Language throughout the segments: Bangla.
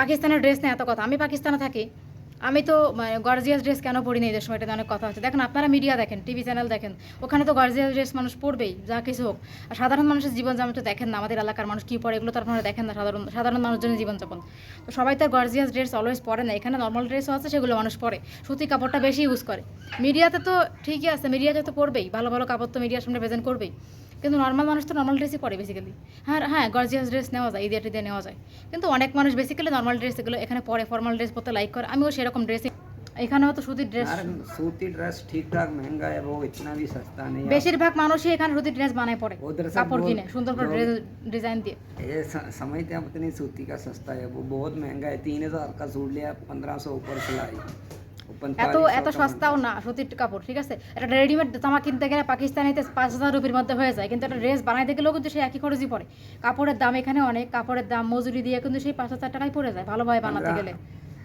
পাকিস্তানের ড্রেস নেই, এত কথা। আমি পাকিস্তানে থাকি। আমি তো গর্জিয়াস ড্রেস কেন পরি না এই সময় এটা অনেক কথা হচ্ছে। দেখেন, আপনারা মিডিয়া দেখেন টিভি চ্যানেল দেখেন, ওখানে তো গর্জিয়াস ড্রেস মানুষ পরবেই যা কিছু হোক। আর সাধারণ মানুষের জীবনযাপন তো দেখেন না, আমাদের এলাকার মানুষ কী পরে এগুলো তো আপনারা দেখেন না, সাধারণ সাধারণ মানুষজনের জীবনযাপন। তো সবাই তো গর্জিয়াস ড্রেস অলওয়েজ পরে না। এখানে নর্মাল ড্রেসও আছে, সেগুলো মানুষ পরে। সুতি কাপড়টা বেশি ইউজ করে। মিডিয়াতে তো ঠিকই আছে মিডিয়াতে তো পরবেই ভালো ভালো কাপড় তো মিডিয়ার সামনে প্রেজেন্ট করবেই। কিন্তু নর্মাল মানুষ তো নর্মাল ড্রেসই পরে বেসিক্যালি হ্যাঁ হ্যাঁ গর্জিয়াস ড্রেস নেওয়া যায় ঈদের টিদে নেওয়া যায় কিন্তু অনেক মানুষ বেসিক্যালি নর্মাল ড্রেস এগুলো এখানে পরে ফর্মাল ড্রেস পরতে লাইক করে আমিও সেরকম ড্রেসই এখানেও তো সুতির ড্রেস यार सूती ड्रेस ठीक ठाक महंगा है वो इतना भी सस्ता नहीं है বেশিরভাগ মানুষই এখানে সুতির ড্রেস বানায় পরে उधर से কাপড় बहुत কিনে সুন্দর করে लोग- ডিজাইন দিয়ে ये स- समझते हैं पता नहीं सूती का सस्ता है वो बहुत महंगा है तीन हजार का सूट लिया पंद्रह सौ ऊपर सिलाई वो এত 4500 এত का সস্তাও না সুতির কাপড় ঠিক আছে একটা রেডিমেড জামা কিনতে গেলে পাকিস্তানিতে পাঁচ হাজার রুপির মধ্যে হয়ে যায় কিন্তু একটা ড্রেস বানাইতে গেলেও কিন্তু সেই একই খরচই পড়ে কাপড়ের দাম এখানে অনেক কাপড়ের দাম মজুরি দিয়ে কিন্তু সেই পাঁচ হাজার টাকায় পড়ে যায় ভালোভাবে বানাতে গেলে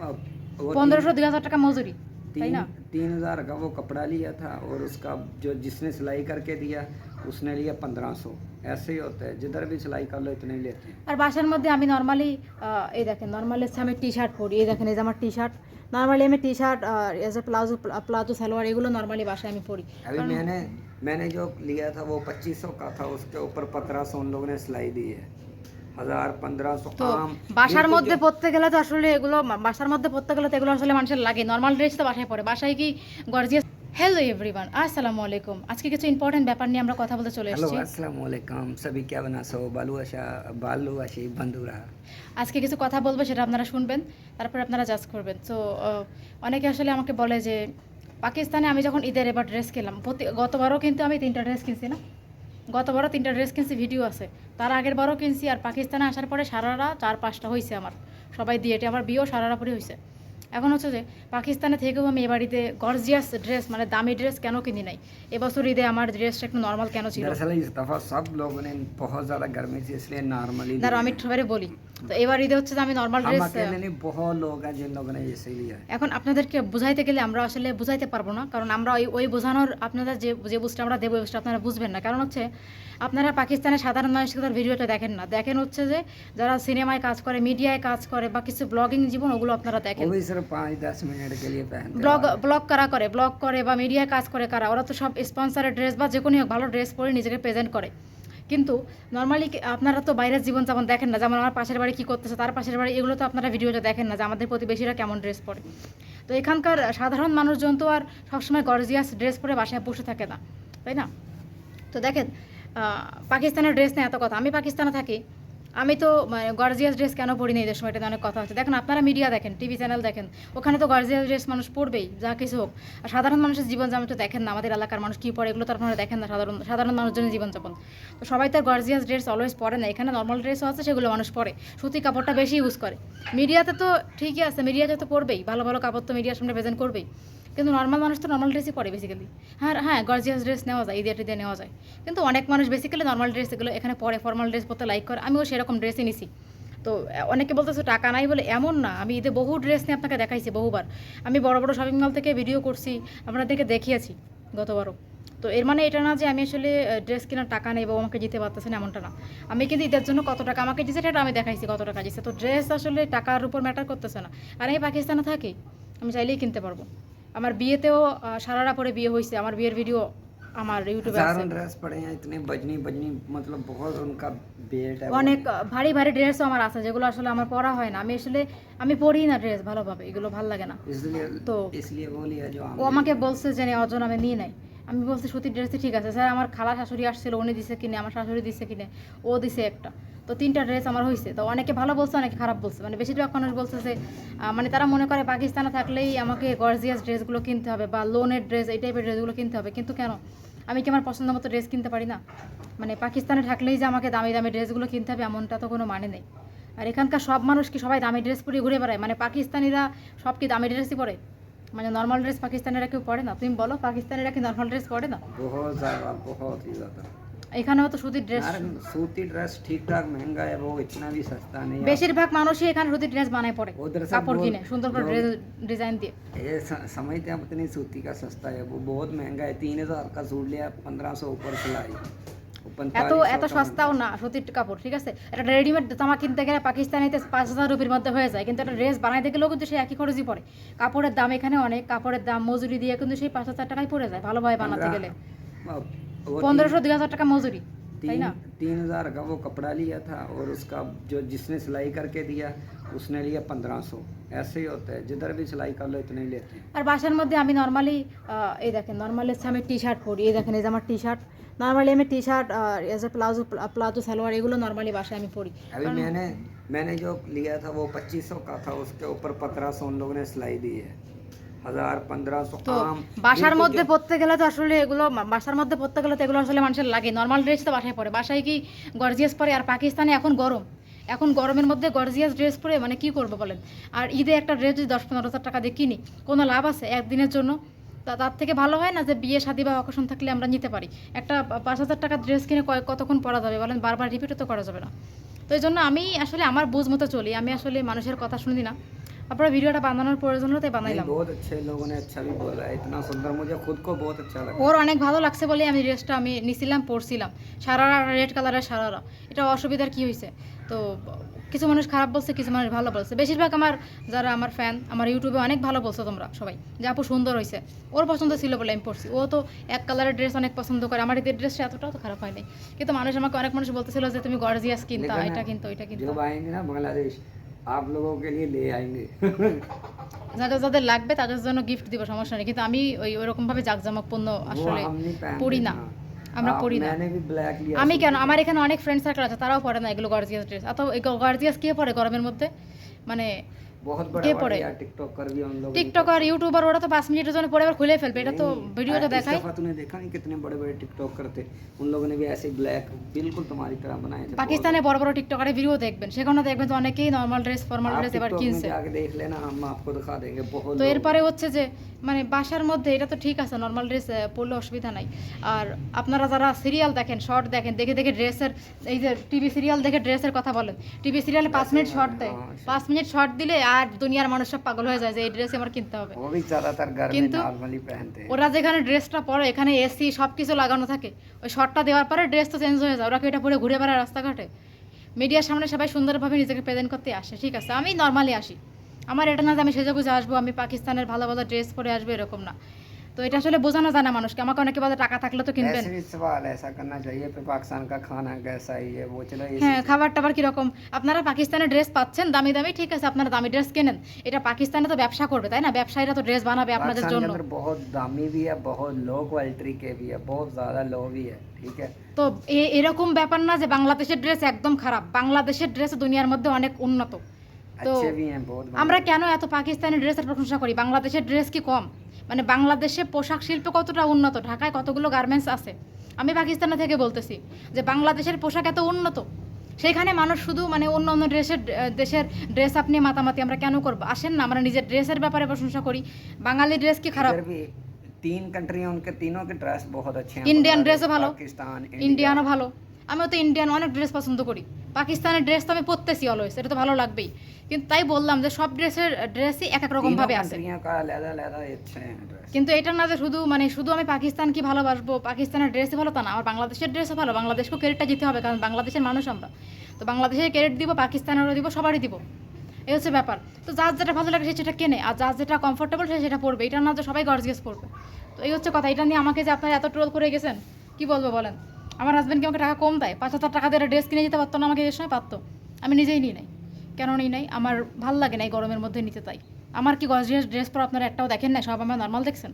अब वो পনেরোশো দুই হাজার টাকা মজুরি তাই तीन না तीन हजार का वो कपड़ा लिया था और उसका जो जिसने सिलाई करके दिया उसने लिया पंद्रह सौ ऐसे ही होता है जिधर भी सिलाई कर लो इतने ही लेते हैं আর বাসার মধ্যে আমি নর্মালি এই দেখেন নর্মালি হচ্ছে আমি টি শার্ট পরি এই দেখেন এই যে আমার টি শার্ট নর্মালি আমি T shirt as a palazzo palazzo salwar এগুলো নর্মালি বাসায় আমি পরি अभी मैंने मैंने जो लिया था वो पच्चीस सौ का था उसके ऊपर पंद्रह सौ उन लोगों ने सिलाई दी है हजार पंद्रह सौ তো आम বাসার बिल्कुल মধ্যে পরতে গেলে তো আসলে এগুলো বাসার মধ্যে পরতে গেলে তো এগুলো আসলে মানুষের লাগে নর্মাল ড্রেস তো বাসায় পরে বাসায় কি গর্জিয়াস হ্যালো এভরিওয়ান আসসালামু আলাইকুম আজকে কিছু ইম্পর্টেন্ট ব্যাপার নিয়ে আমরা কথা বলতে চলে এসেছি। হ্যালো আসসালামু আলাইকুম সবাই কেমন আছো? ভালো আছো ভালো আছি বন্ধুরা। আজকে কিছু কথা বলব সেটা আপনারা শুনবেন তারপর আপনারা জাজ করবেন। তো অনেকে আসলে আমাকে বলে যে পাকিস্তানে আমি যখন ঈদের এবার ড্রেস কিনলাম গতবারও কিন্তু আমি তিনটা ড্রেস কিনছি না? গতবারও তিনটা ড্রেস কিনছি ভিডিও আছে। তার আগের বারও কিনছি আর পাকিস্তানে আসার পরে সারারা চার পাঁচটা হয়েছে আমার। সবাই দিয়ে দিয়েটে আমার বিয়েও পরে হয়েছে এখন হচ্ছে যে পাকিস্তানে থেকেও আমি এ বাড়িতে গর্জিয়াস ড্রেস মানে দামি ড্রেস কেন কিনি নাই এবছর ঈদে আমার ড্রেসটা একটু নর্মাল কেন ছিল दरअसल इस दफ़ा सब लोगों ने बहुत ज़्यादा गर्मी थी इसलिए नॉर्मली দাঁড়াও আমি সবাই বলি তো এবার ঈদে হচ্ছে যে আমি নর্মাল हम ড্রেস अकेले नहीं बहुत लोग हैं जिन लोगों ने इसे लिया है এখন আপনাদেরকে বুঝাইতে গেলে আমরা আসলে বুঝাইতে পারবো না কারণ আমরা ওই ওই বোঝানোর আপনাদের যে যে বুঝটা আমরা দেবো ওই বুঝটা আপনারা বুঝবেন না কারণ হচ্ছে আপনারা পাকিস্তানের সাধারণ মানুষকে তার ভিডিওটা দেখেন না। দেখেন হচ্ছে যে যারা সিনেমায় কাজ করে মিডিয়ায় কাজ করে বা কিছু ব্লগিং জীবন ওগুলো আপনারা দেখেন। ব্লগ ব্লগ কারা করে? ব্লগ করে বা মিডিয়ায় কাজ করে কারা? ওরা তো সব স্পন্সারের ড্রেস বা যে কোনো ভালো ড্রেস পরে নিজেকে প্রেজেন্ট করে। কিন্তু নর্মালি আপনারা তো বাইরের জীবন যেমন দেখেন না যেমন আমার পাশের বাড়ি কী করতেছে তার পাশের বাড়ি এগুলো তো আপনারা ভিডিওটা দেখেন না যে আমাদের প্রতিবেশীরা কেমন ড্রেস পরে। তো এখানকার সাধারণ মানুষজন তো আর সবসময় গর্জিয়াস ড্রেস পরে বাসায় বসে থাকে না তাই না? তো দেখেন পাকিস্তানের ড্রেস নেই এত কথা। আমি পাকিস্তানে থাকি। আমি তো মানে গর্জিয়াস ড্রেস কেন পরি না এদের সময়? এটা অনেক কথা হচ্ছে। দেখেন, আপনারা মিডিয়া দেখেন টিভি চ্যানেল দেখেন, ওখানে তো গর্জিয়াস ড্রেস মানুষ পরবেই, যা কিছু হোক। আর সাধারণ মানুষের জীবনযাপন তো দেখেন না, আমাদের এলাকার মানুষ কী পরে, এগুলো তো আপনারা দেখেন না, সাধারণ সাধারণ মানুষজনের জীবনযাপন। তো সবাই তো গর্জিয়াস ড্রেস অলওয়েজ পরে না, এখানে নর্মাল ড্রেসও আছে, সেগুলো মানুষ পরে। সুতি কাপড়টা বেশি ইউজ করে। মিডিয়াতে তো ঠিকই আছে মিডিয়াতে তো পরবেই, ভালো ভালো কাপড় তো মিডিয়ার সামনে প্রেজেন্ট করবেই। কিন্তু নর্মাল মানুষ তো নর্মাল ড্রেসই পরে বেসিক্যালি হ্যাঁ হ্যাঁ গর্জিয়াস ড্রেস নেওয়া যায়, ঈদের টিদে নেওয়া যায়। কিন্তু অনেক মানুষ বেসিক্যালি নর্মাল ড্রেস এগুলো এখানে পরে ফর্মাল ড্রেস পরতে লাইক করে। আমিও সেরকম ড্রেসই নিছি তো অনেকে বলতেছে টাকা নাই বলে এমন না। আমি ঈদে বহু ড্রেস নিয়ে আপনাকে দেখাইছি বহুবার। আমি বড় বড় শপিং মল থেকে ভিডিও করছি, আপনাদেরকে দেখিয়েছি গতবারও। তো, এর মানে এটা না যে আমি আসলে ড্রেস কেনার টাকা নেই বা আমাকে দিতে পারতেছেন এমনটা না। আমি কিন্তু ঈদের জন্য কত টাকা আমাকে দিচ্ছে সেটা আমি দেখাইছি কত টাকা দিচ্ছে তো ড্রেস আসলে টাকার উপর ম্যাটার করতেছে না। আর আমি পাকিস্তানে থাকি, আমি চাইলেই কিনতে পারব। আমার বিয়েতেও সারারা পরে বিয়ে হয়েছে আমার বিয়ের ভিডিও আমার ইউটিউবে আছে हजारों ड्रेस पड़े हैं इतने बजनी बजनी मतलब बहुत उनका बेल्ट है वो অনেক আহ, ভারী ভারী ড্রেসও আমার আছে যেগুলো আসলে আমার পরা হয় না আমি আসলে আমি পরি না ড্রেস ভালোভাবে এগুলো ভালো লাগে না इसलिए তো इसलिए वो लिया जो ও हमने আমাকে বলছে যে অজন আমি নিয়ে নাই আমি বলছি সুতির ড্রেসই ঠিক আছে স্যার আমার খালা শাশুড়ি আসছিল উনি দিছে কিনে আমার শাশুড়ি দিছে কিনে ও দিছে একটা তো তিনটা ড্রেস আমার হয়েছে তো অনেকে ভালো বলছে অনেকে খারাপ বলছে মানে বেশিরভাগ মানুষ বলছে যে আহ, মানে তারা মনে করে পাকিস্তানে থাকলেই আমাকে গর্জিয়াস ড্রেসগুলো কিনতে হবে বা লোনের ড্রেস এই টাইপের ড্রেসগুলো কিনতে হবে কিন্তু কেন আমি কি আমার পছন্দ মতো ড্রেস কিনতে পারি না? মানে পাকিস্তানে থাকলেই যে আমাকে দামি দামি ড্রেসগুলো কিনতে হবে এমনটা তো কোনো মানে নেই। আর এখানকার সব মানুষ কি সবাই দামি ড্রেস পরে ঘুরে বেড়ায়? মানে পাকিস্তানিরা সব কি দামি ড্রেসই পরে? মানে নর্মাল ড্রেস পাকিস্তানিরা কেউ পরে না? তুমি বলো, পাকিস্তানিরা কি নর্মাল ড্রেস পরে না? बहुत ज़्यादा बहुत ही ज़्यादा এখানেও তো সুতির ড্রেস यार सूती ड्रेस ठीक ठाक महंगा है वो इतना भी सस्ता नहीं है বেশিরভাগ মানুষই এখানে সুতির ড্রেস বানায় পরে उधर से কাপড় बहुत কিনে সুন্দর করে लोग- ডিজাইন দিয়ে ये स- समझते हैं पता नहीं सूती का सस्ता है वो बहुत महंगा है तीन हजार का सूट लिया पंद्रह सौ ऊपर सिलाई वो এত 4500 এত का সস্তাও बनता না সুতির কাপড় ঠিক আছে এটা রেডিমেড জামা কিনতে গেলে পাকিস্তানিতে পাঁচ হাজার রুপির মধ্যে হয়ে যায় কিন্তু একটা ড্রেস বানাইতে গেলেও কিন্তু সেই একই খরচই পড়ে কাপড়ের দাম এখানে অনেক কাপড়ের দাম মজুরি দিয়ে কিন্তু সেই পাঁচ হাজার টাকায় পড়ে যায় ভালোভাবে है। বানাতে গেলে पंद्रह- वो পনেরোশো দুই হাজার টাকা মজুরি তাই तीन না तीन हजार का वो कपड़ा लिया था और उसका जो जिसने सिलाई करके दिया उसने लिया पंद्रह सौ ऐसे ही होता है जिधर भी सिलाई कर लो इतने ही लेते हैं আর বাসার মধ্যে আমি নর্মালি এই দেখেন নর্মালি হচ্ছে আমি টি শার্ট পরি এই দেখেন এই যে আমার টি শার্ট নর্মালি আমি T shirt as a palazzo palazzo salwar এগুলো নর্মালি বাসায় আমি পরি अभी मैंने मैंने जो लिया था वो पच्चीस सौ का था उसके ऊपर पंद्रह सौ उन लोगों ने सिलाई दी है বাসার মধ্যে পড়তে গেলে তো আসলে এগুলো বাসার মধ্যে পড়তে গেলে তো এগুলো আসলে মানুষের লাগে। নর্মাল ড্রেস তো বাসায় পরে। বাসায় কি গর্জিয়াস পরে? আর পাকিস্তানে এখন গরম। এখন গরমের মধ্যে গর্জিয়াস ড্রেস পরে মানে কি করব বলেন? আর ঈদে একটা ড্রেস যদি দশ পনেরো হাজার টাকা দিয়ে কিনি কোনো লাভ আছে একদিনের জন্য? তা তার থেকে ভালো হয় না যে বিয়ে শাদী বা অকেশন থাকলে আমরা নিতে পারি? একটা পাঁচ হাজার টাকার ড্রেস কিনে কতক্ষণ পরা যাবে বলেন? বারবার রিপিটও তো করা যাবে না। তো এই জন্য আমি আসলে আমার বুঝ মতো চলি। আমি আসলে মানুষের কথা শুনি না। আপনারা ভিডিওটা বানানোর প্রয়োজন হলো তাই नहीं, বানাইলাম बहुत अच्छे लोगों ने अच्छा भी बोला है इतना सुंदर मुझे खुद को बहुत अच्छा लगा ওর অনেক ভালো লাগছে বলে আমি ড্রেসটা আমি নিছিলাম পরছিলাম সারারা রেড কালারের সারারা এটা অসুবিধার কি হয়েছে তো কিছু মানুষ খারাপ বলছে কিছু মানুষ ভালো বলছে বেশিরভাগ আমার যারা আমার ফ্যান আমার ইউটিউবে অনেক ভালো বলছো তোমরা সবাই যে আপু সুন্দর হয়েছে ওর পছন্দ ছিল বলে আমি পড়ছি ও তো এক কালারের ড্রেস অনেক পছন্দ করে আমার ঈদের ড্রেসটা এতটাও তো খারাপ হয়নি কিন্তু মানুষ আমাকে অনেক মানুষ বলতেছিল যে তুমি গর্জিয়াস কিনতা लेकिन এটা কিনতো এটা কিনতো जब आएंगे ना बांग्लादेश आप लोगों के लिए ले आएंगे যাদের যাদের লাগবে তাদের জন্য গিফট দিব সমস্যা নেই কিন্তু আমি ওই ওরকম ভাবে জাকজমকপূর্ণ वो আসলে हम नहीं पहनते পড়ি না हाँ। আমরা आप- পড়ি না मैंने भी ब्लैक लिया আমি था। কেন আমার এখানে অনেক ফ্রেন্ড সার্কেল আছে তারাও পরে না এগুলো গর্জিয়াস ড্রেস অথবা এই গর্জিয়াস কে পরে গরমের মধ্যে মানে बहुत बड़ा के बड़ा पड़े? यार टिकटॉकर भी हम लोग টিকটকার ইউটিউবার ওরা তো পাঁচ মিনিটের জন্য পরে আবার খুলে ফেলবে এটা তো ভিডিওটা দেখায় दफा तूने देखा नहीं कितने बड़े बड़े टिकटॉकर थे उन लोगों ने भी ऐसे ब्लैक बिल्कुल तुम्हारी तरह बनाए थे পাকিস্তানে বড় বড় টিকটকারের ভিডিও দেখবেন সেখানে দেখবেন যে অনেকেই নর্মাল ড্রেস ফর্মাল आप ড্রেস এবার TikTok में কিনছে जाके देख लेना हम आपको दिखा देंगे बहुत তো लोग- এরপরে হচ্ছে যে মানে বাসার মধ্যে এটা তো ঠিক আছে নর্মাল ড্রেস পরলে অসুবিধা নাই আর আপনারা যারা সিরিয়াল দেখেন শর্ট দেখেন দেখে দেখে ড্রেসের এই যে টিভি সিরিয়াল দেখে ড্রেসের কথা বলেন টিভি সিরিয়ালে পাঁচ মিনিট শর্ট দেয় হ্যাঁ, পাঁচ মিনিট শর্ট দিলে আর আর দুনিয়ার মানুষ সব পাগল হয়ে যায় যে এই ড্রেস আমার কিনতে হবে। কিন্তু ওরা যেখানে ড্রেসটা পরে এখানে এসি সব কিছু লাগানো থাকে ওই শর্টটা দেওয়ার পরে ড্রেস তো চেঞ্জ হয়ে যায়। ওরা কি এটা পরে ঘুরে বেড়ায় রাস্তাঘাটে? মিডিয়ার সামনে সবাই সুন্দরভাবে নিজেকে প্রেজেন্ট করতে আসে ঠিক আছে? আমি নর্মালি আসি। আমার এটা না যে আমি সেজে গুজে আসব আমি পাকিস্তানের ভালো ভালো ড্রেস পরে আসব এরকম না। তো এটা আসলে বোঝানো জানা মানুষকে। আমাকে অনেকে বলে টাকা থাকলে তো কিনবেন। হ্যাঁ খাবার টাবার কীরকম? আপনারা পাকিস্তানে ড্রেস পাচ্ছেন দামি দামি ঠিক আছে আপনারা দামি ড্রেস কেনেন। এটা পাকিস্তানে তো ব্যবসা করবে তাই না? ব্যবসায়ীরা তো ড্রেস বানাবে আপনাদের জন্য। বহুত দামি ভি হ্যাঁ বহুত লো কোয়ালিটি কে ভি হ্যাঁ বহুত জ্যাদা লো ভি হ্যাঁ ঠিক হ্যাঁ তো এরকম ব্যাপার না যে বাংলাদেশের ড্রেস একদম খারাপ। বাংলাদেশের ড্রেস দুনিয়ার মধ্যে অনেক উন্নত। তো আমরা কেন এত পাকিস্তানি ড্রেসের প্রশংসা করি? বাংলাদেশের ড্রেস কি কম? মানে বাংলাদেশে পোশাক শিল্প কতটা উন্নত? ঢাকায় কতগুলো গার্মেন্টস আছে? আমি পাকিস্তানে থেকে বলতেছি যে বাংলাদেশের পোশাক এত উন্নত সেখানে মানুষ শুধু মানে অন্য অন্য ড্রেসের দেশের ড্রেস আপনি মাতামাতি আমরা কেন করব? আসেন না আমরা নিজের ড্রেসের ব্যাপারে প্রশংসা করি। বাঙালি ড্রেস কি খারাপ? তিন কান্ট্রি উনকে তিনও কে ড্রেস বহুত আছে ইন্ডিয়ান ড্রেসও ভালো পাকিস্তান ইন্ডিয়ানও ভালো। আমিও তো ইন্ডিয়ান অনেক ড্রেস পছন্দ করি। পাকিস্তানের ড্রেস তো আমি পরতেছি অলওয়েজ এটা তো ভালো লাগবেই। কিন্তু তাই বললাম যে সব ড্রেসের ড্রেসই এক এক রকম ভাবে আছে। কিন্তু এটা না যে শুধু মানে শুধু আমি পাকিস্তান কি ভালোবাসবো, পাকিস্তানের ড্রেসই ভালো তা না, আমার বাংলাদেশের ড্রেসও ভালো বাংলাদেশকেও ক্রেডিটটা দিতে হবে, কারণ বাংলাদেশের মানুষ আমরা। তো বাংলাদেশের ক্রেডিট দিব, পাকিস্তানেরও দিব, সবারই দিব। এই হচ্ছে ব্যাপার। তো যার যেটা ভালো লাগে সে সেটা কেনে, আর যার যেটা কমফোর্টেবল সে সেটা পড়বে এটা না যে সবাই গর্জিয়াস পড়বে তো এই হচ্ছে কথা, এটা নিয়ে আমাকে যে আপনারা এত ট্রোল করে গেছেন, কি বলব বলেন? আমার হাজব্যান্ড কি আমাকে টাকা কম দেয়? পাঁচ হাজার টাকা দিয়ে ড্রেস কিনে দিতে পারতো না আমাকে এই সময়? পারতো। আমি নিজেই নিই নাই। কেন নিই নাই? আমার ভালো লাগে নাই গরমের মধ্যে নিতে তাই। আমার কি গর্জিয়াস ড্রেস পরে আপনারা একটাও দেখেন না সব আমার নর্মাল দেখছেন?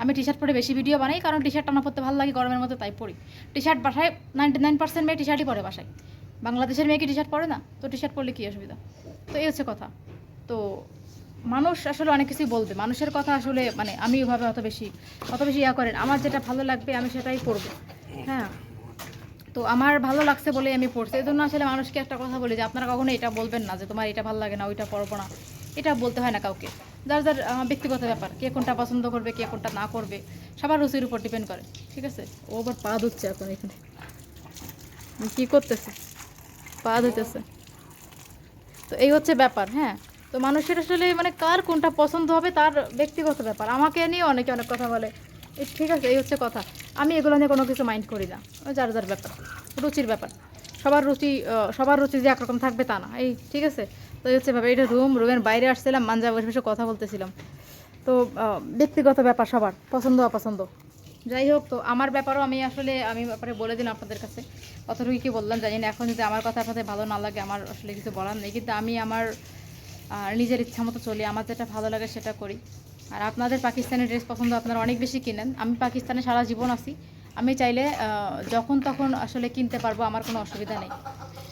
আমি টি শার্ট পরে বেশি ভিডিও বানাই, কারণ টি শার্ট আমার পরতে ভালো লাগে, গরমের মধ্যে তাই পরি। টি শার্ট বাসায় নাইনটি নাইন পার্সেন্ট মেয়ে টি শার্টই পরে বাসায়। বাংলাদেশের মেয়ে কি টি শার্ট পরে না? তো টি শার্ট পরলে কী অসুবিধা? তো এই হচ্ছে কথা। তো মানুষ আসলে অনেক কিছুই বলবে। মানুষের কথা আসলে মানে আমি ওভাবে অত বেশি অত বেশি ইয়া করেন। আমার যেটা ভালো লাগবে আমি সেটাই পড়ব হ্যাঁ। তো আমার ভালো লাগছে বলে আমি পড়ছি। এই জন্য আসলে মানুষকে একটা কথা বলি যে, আপনারা কখনো এটা বলবেন না যে, তোমার এটা ভালো লাগে না, ওইটা পড়ব না। এটা বলতে হয় না কাউকে। যার যার ব্যক্তিগত ব্যাপার, কে কোনটা পছন্দ করবে, কে কোনটা না করবে, সবার রুচির উপর ডিপেন্ড করে, ঠিক আছে? ও আবার পা ধুচ্ছে এখন এখানে। কি করতেছে? পা ধুতেছে তো এই হচ্ছে ব্যাপার হ্যাঁ? তো মানুষের আসলে মানে কার কোনটা পছন্দ হবে তার ব্যক্তিগত ব্যাপার। আমাকে নিয়ে অনেকে অনেক কথা বলে। ঠিক আছে, এই হচ্ছে কথা। আমি এগুলো নিয়ে কোনো কিছু মাইন্ড করি না। যার যার ব্যাপার, রুচির ব্যাপার। সবার রুচি সবার রুচি যে একরকম থাকবে তা না। এই ঠিক আছে? তো হচ্ছে ব্যাপার, এটা রুম রুমের বাইরে আসছিলাম, মাঞ্জা বসে বসে কথা বলতেছিলাম। তো ব্যক্তিগত ব্যাপার সবার, পছন্দ, অপছন্দ। যাই হোক, তো আমার ব্যাপারও আমি আসলে, আমি ব্যাপারে বলে দিলাম আপনাদের কাছে। কতটুকু কি বললাম জানি না। এখন যদি আমার কথা আপনাদের ভালো না লাগে, আমার আসলে কিছু বলার নেই। কিন্তু আমি আমার নিজের ইচ্ছা মতো চলি, আমার যেটা ভালো লাগে সেটা করি। আর আপনাদের পাকিস্তানি ড্রেস পছন্দ আপনারা অনেক বেশি কিনেন। আমি পাকিস্তানে সারা জীবন আছি। আমি চাইলে যখন তখন আসলে কিনতে পারব, আমার কোনো অসুবিধা নেই।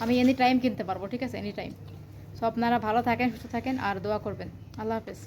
আমি এনি টাইম কিনতে পারব, ঠিক আছে? এনি টাইম সো আপনারা ভালো থাকেন, সুস্থ থাকেন, আর দোয়া করবেন। আল্লাহ হাফেজ।